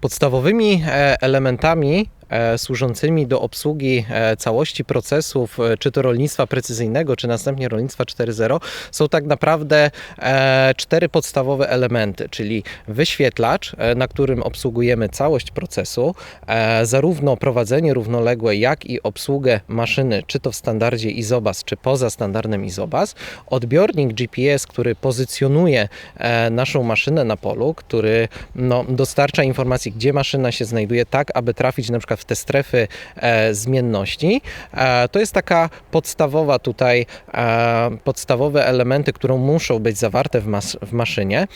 Podstawowymi e, elementami służącymi do obsługi e, całości procesów, e, czy to rolnictwa precyzyjnego, czy następnie rolnictwa 4.0, są tak naprawdę e, cztery podstawowe elementy, czyli wyświetlacz, e, na którym obsługujemy całość procesu, e, zarówno prowadzenie równoległe, jak i obsługę maszyny, czy to w standardzie ISOBAS, czy poza standardem ISOBAS, odbiornik GPS, który pozycjonuje e, naszą maszynę na polu, który no, dostarcza informacji, gdzie maszyna się znajduje, tak aby trafić na przykład w te strefy e, zmienności. E, to jest taka podstawowa tutaj, e, podstawowe elementy, które muszą być zawarte w, mas- w maszynie.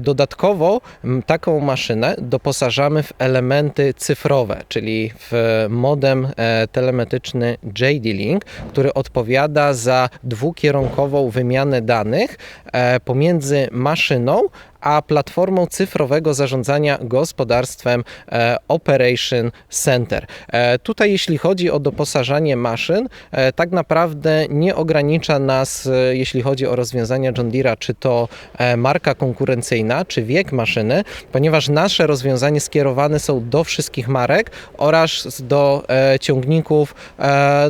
Dodatkowo taką maszynę doposażamy w elementy cyfrowe, czyli w modem telemetyczny JD-Link, który odpowiada za dwukierunkową wymianę danych pomiędzy maszyną a platformą cyfrowego zarządzania gospodarstwem e, Operation Center. E, Tutaj, jeśli chodzi o doposażanie maszyn, e, tak naprawdę nie ogranicza nas, jeśli chodzi o rozwiązania John Deere'a, czy to marka konkurencyjna, czy wiek maszyny, ponieważ nasze rozwiązania skierowane są do wszystkich marek oraz do ciągników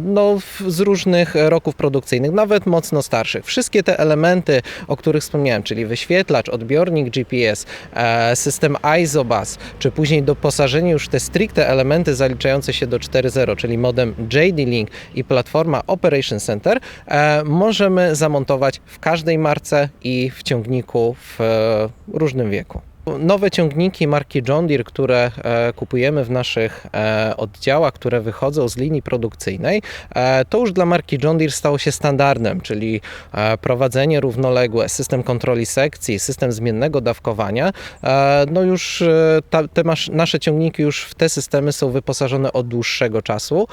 no, z różnych roków produkcyjnych, nawet mocno starszych. Wszystkie te elementy, o których wspomniałem, czyli wyświetlacz, odbiornik GPS, e, system ISOBUS, czy później doposażenie już te stricte elementy zaliczające się do 4.0, czyli modem JD-Link i platforma Operation Center, e, możemy zamontować w każdej marce i w ciągniku w e, różnym wieku. Nowe ciągniki marki John Deere, które e, kupujemy w naszych e, oddziałach, które wychodzą z linii produkcyjnej, e, to już dla marki John Deere stało się standardem, czyli prowadzenie równoległe, system kontroli sekcji, system zmiennego dawkowania. No już te nasze ciągniki już w te systemy są wyposażone od dłuższego czasu,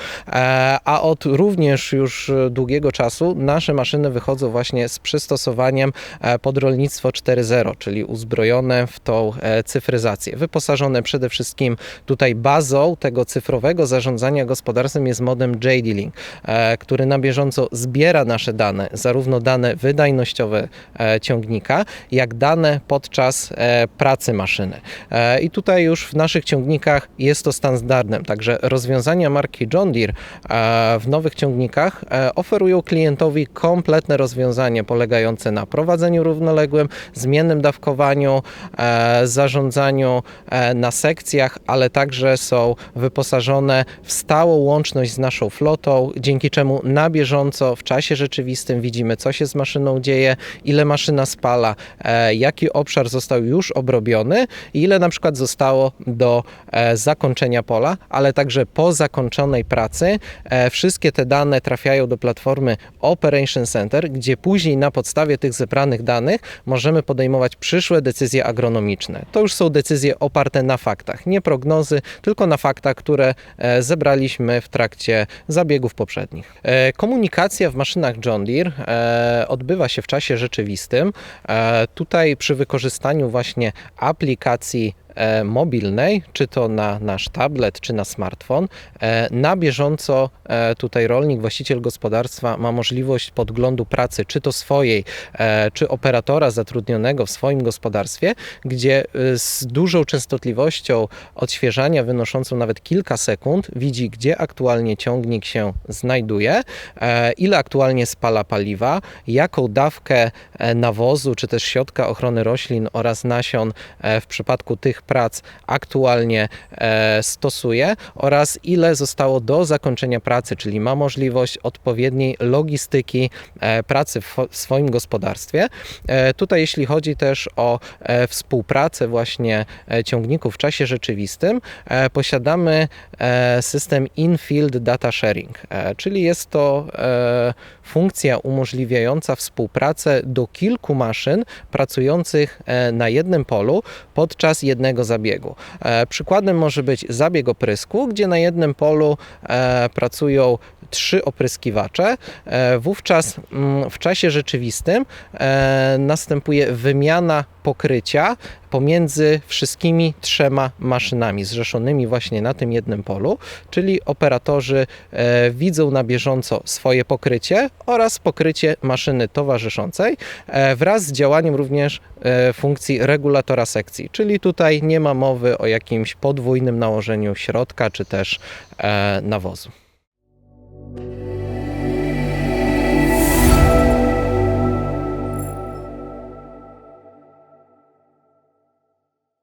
a od również już długiego czasu nasze maszyny wychodzą właśnie z przystosowaniem pod rolnictwo 4.0, czyli uzbrojone w tą e, cyfryzację. Wyposażone przede wszystkim tutaj bazą tego cyfrowego zarządzania gospodarstwem jest modem JD-Link, e, który na bieżąco zbiera nasze dane, zarówno dane wydajnościowe e, ciągnika, jak dane podczas pracy maszyny. I tutaj już w naszych ciągnikach jest to standardem, także rozwiązania marki John Deere w nowych ciągnikach oferują klientowi kompletne rozwiązanie polegające na prowadzeniu równoległym, zmiennym dawkowaniu, zarządzaniu e, na sekcjach, ale także są wyposażone w stałą łączność z naszą flotą, dzięki czemu na bieżąco w czasie rzeczywistym widzimy, co się z maszyną dzieje, ile maszyna spala, e, jaki obszar został już obrobiony i ile na przykład zostało do e, zakończenia pola, ale także po zakończonej pracy e, wszystkie te dane trafiają do platformy Operation Center, gdzie później na podstawie tych zebranych danych możemy podejmować przyszłe decyzje agronomiczne. To już są decyzje oparte na faktach, nie prognozy, tylko na faktach, które e, zebraliśmy w trakcie zabiegów poprzednich. E, Komunikacja w maszynach John Deere e, odbywa się w czasie rzeczywistym. Tutaj przy wykorzystaniu właśnie aplikacji mobilnej, czy to na nasz tablet, czy na smartfon, e, na bieżąco e, tutaj rolnik, właściciel gospodarstwa ma możliwość podglądu pracy, czy to swojej, e, czy operatora zatrudnionego w swoim gospodarstwie, gdzie e, z dużą częstotliwością odświeżania wynoszącą nawet kilka sekund widzi, gdzie aktualnie ciągnik się znajduje, e, ile aktualnie spala paliwa, jaką dawkę e, nawozu, czy też środka ochrony roślin oraz nasion e, w przypadku tych prac aktualnie e, stosuje oraz ile zostało do zakończenia pracy, czyli ma możliwość odpowiedniej logistyki e, pracy w swoim gospodarstwie. E, Tutaj jeśli chodzi też o współpracę właśnie ciągników w czasie rzeczywistym, posiadamy system in-field data sharing, czyli jest to funkcja umożliwiająca współpracę do kilku maszyn pracujących na jednym polu podczas jednego zabiegu. E, Przykładem może być zabieg oprysku, gdzie na jednym polu e, pracują trzy opryskiwacze, e, wówczas mm, w czasie rzeczywistym e, następuje wymiana pokrycia pomiędzy wszystkimi trzema maszynami zrzeszonymi właśnie na tym jednym polu, czyli operatorzy e, widzą na bieżąco swoje pokrycie oraz pokrycie maszyny towarzyszącej wraz z działaniem również funkcji regulatora sekcji, czyli tutaj nie ma mowy o jakimś podwójnym nałożeniu środka czy też nawozu.